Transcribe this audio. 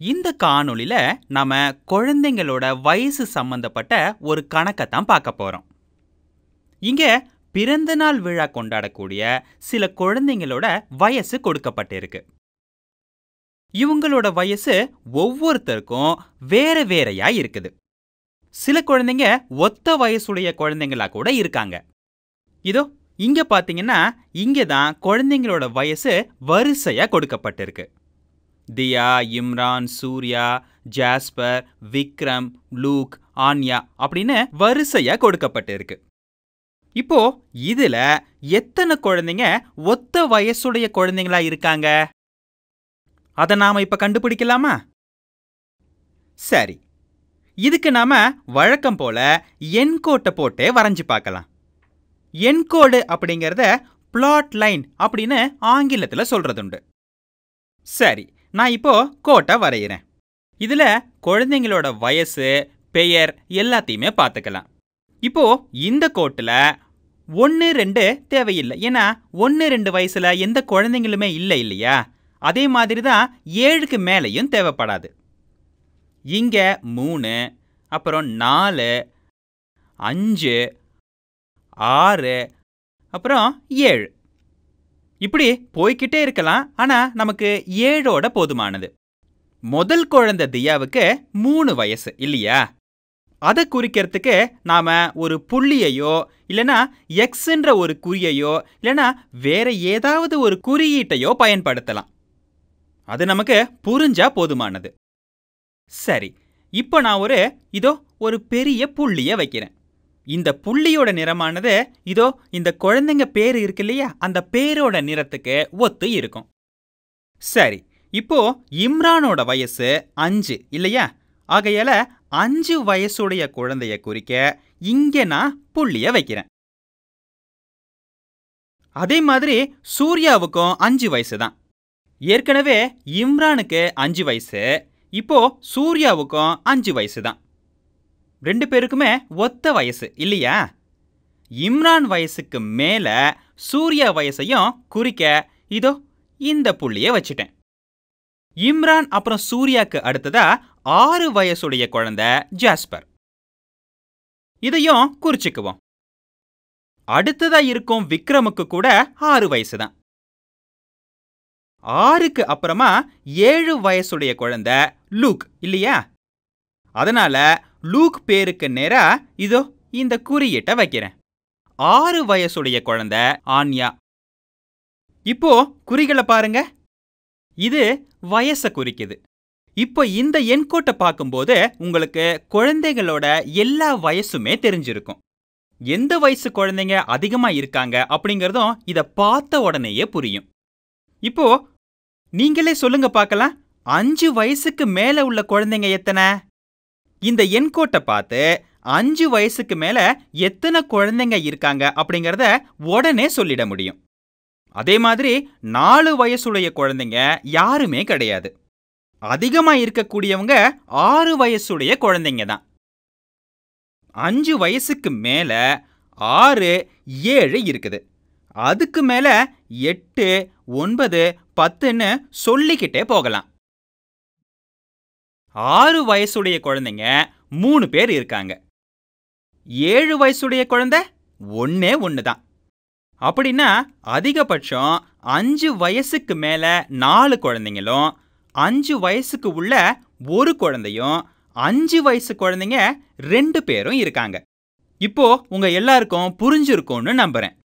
இந்த காணொளியில நாம குழந்தைங்களோட வயசு சம்பந்தப்பட்ட ஒரு கணக்கைத்தான் பார்க்க போறோம். இங்க பிறந்தநாள் விழா கொண்டாடக்கூடிய சில குழந்தைங்களோட வயசு கொடுக்கப்பட்டிருக்கு. இவங்களோட வயசு ஒவ்வொருத்தருக்கும் வேற வேறையா இருக்குது. சில குழந்தைங்க ஒத்த வயசுடைய குழந்தைங்களா கூட இருக்காங்க. இதோ இங்க பாத்தீங்கன்னா இங்க தான் குழந்தைங்களோட வயசு வரிசையா கொடுக்கப்பட்டிருக்கு. தியா இம்ரான் சூர்யா ஜாஸ்பர் விக்ரம் லூக் ஆன்யா அப்படின்னு வரிசையா கொடுக்கப்பட்டிருக்கு. இப்போ இதுல எத்தனை குழந்தைங்க ஒத்த வயசுடைய குழந்தைங்களா இருக்காங்க? அதை நாம இப்ப கண்டுபிடிக்கலாமா? சரி. இதுக்கு நாம வழக்கம் போல என்கோட்டை போட்டே வரைஞ்சு பார்க்கலாம். என்கோடு அப்படிங்கிறத பிளாட் லைன் அப்படின்னு ஆங்கிலத்துல சொல்றதுண்டு. சரி. நான் இப்போது கோட்டை வரைகிறேன் இதில் குழந்தைங்களோட வயசு பெயர் எல்லாத்தையுமே பார்த்துக்கலாம். இப்போது இந்த கோட்டில் ஒன்று ரெண்டு தேவையில்லை. ஏன்னா ஒன்று ரெண்டு வயசில் எந்த குழந்தைங்களுமே இல்லை இல்லையா? அதே மாதிரி தான் ஏழுக்கு மேலேயும் தேவைப்படாது. இங்கே மூணு அப்புறம் நாலு அஞ்சு ஆறு அப்புறம் ஏழு. இப்படி போய்கிட்டே இருக்கலாம் ஆனால் நமக்கு ஏழோட போதுமானது. முதல் குழந்தை தியாவுக்கு மூணு வயசு இல்லையா? அதை குறிக்கிறதுக்கு நாம ஒரு புள்ளியையோ இல்லனா எக்ஸ்ன்ற ஒரு குறியையோ இல்லனா வேற ஏதாவது ஒரு குறியீட்டையோ பயன்படுத்தலாம். அது நமக்கு புரிஞ்சா போதுமானது. சரி இப்போ நான் ஒரு இதோ ஒரு பெரிய புள்ளிய வைக்கிறேன். இந்த புள்ளியோட நிறமானது இதோ இந்த குழந்தைங்க பேர் இருக்கு இல்லையா? அந்த பேரோட நிறத்துக்கு ஒத்து இருக்கும். சரி இப்போ இம்ரானோட வயசு அஞ்சு இல்லையா? ஆகையால அஞ்சு வயசுடைய குழந்தைய குறிக்க இங்க நான் புள்ளிய வைக்கிறேன். அதே மாதிரி சூர்யாவுக்கும் அஞ்சு வயசு தான் ஏற்கனவே இம்ரானுக்கு அஞ்சு வயசு இப்போ சூர்யாவுக்கும் அஞ்சு வயசு தான் ரெண்டு பேருக்குமே ஒத்த வயசு இல்லையா? இம்ரான் வயசுக்கு மேல சூர்யா வயசையும் குறிக்க இதோ இந்த புள்ளிய வச்சுட்டேன். இம்ரான் அப்புறம் சூர்யாக்கு அடுத்ததா ஆறு வயசுடைய குழந்தை ஜாஸ்பர். இதையும் குறிச்சுக்குவோம். அடுத்ததா இருக்கும் விக்ரமுக்கு கூட ஆறு வயசு தான் ஆறுக்கு அப்புறமா ஏழு வயசுடைய குழந்தை லூக் இல்லையா? அதனால லூக் பேருக்கு நேரா இதோ இந்த குறியீட்டை வைக்கிறேன். ஆறு வயசுடைய குழந்தை ஆன்யா. இப்போ குறிகளை பாருங்க. இது வயசை குறிக்குது. இப்போ இந்த எண்கோட்டை பார்க்கும்போது உங்களுக்கு குழந்தைகளோட எல்லா வயசுமே தெரிஞ்சிருக்கும். எந்த வயசு குழந்தைங்க அதிகமா இருக்காங்க அப்படிங்கறதும் இத பார்த்த உடனேயே புரியும். இப்போ நீங்களே சொல்லுங்க பார்க்கலாம். அஞ்சு வயசுக்கு மேல உள்ள குழந்தைங்க எத்தனை? இந்த எண்கோட்டை பார்த்து அஞ்சு வயசுக்கு மேல எத்தனை குழந்தைங்க இருக்காங்க அப்படிங்கறத உடனே சொல்லிட முடியும். அதே மாதிரி நாலு வயசுடைய குழந்தைங்க யாருமே கிடையாது. அதிகமா இருக்கக்கூடியவங்க ஆறு வயசுடைய குழந்தைங்க தான். அஞ்சு வயசுக்கு மேல ஆறு ஏழு இருக்குது. அதுக்கு மேல எட்டு ஒன்பது பத்துன்னு சொல்லிக்கிட்டே போகலாம். ஆறு வயசுடைய குழந்தைங்க மூணு பேர் இருக்காங்க. ஏழு வயசுடைய குழந்தை ஒன்னே ஒன்று தான் அப்படின்னா அதிகபட்சம் அஞ்சு வயசுக்கு மேல நாலு குழந்தைங்களும் அஞ்சு வயசுக்கு உள்ள ஒரு குழந்தையும் அஞ்சு வயசு குழந்தைங்க ரெண்டு பேரும் இருக்காங்க. இப்போ உங்க எல்லாருக்கும் புரிஞ்சிருக்கும்னு நம்புறேன்.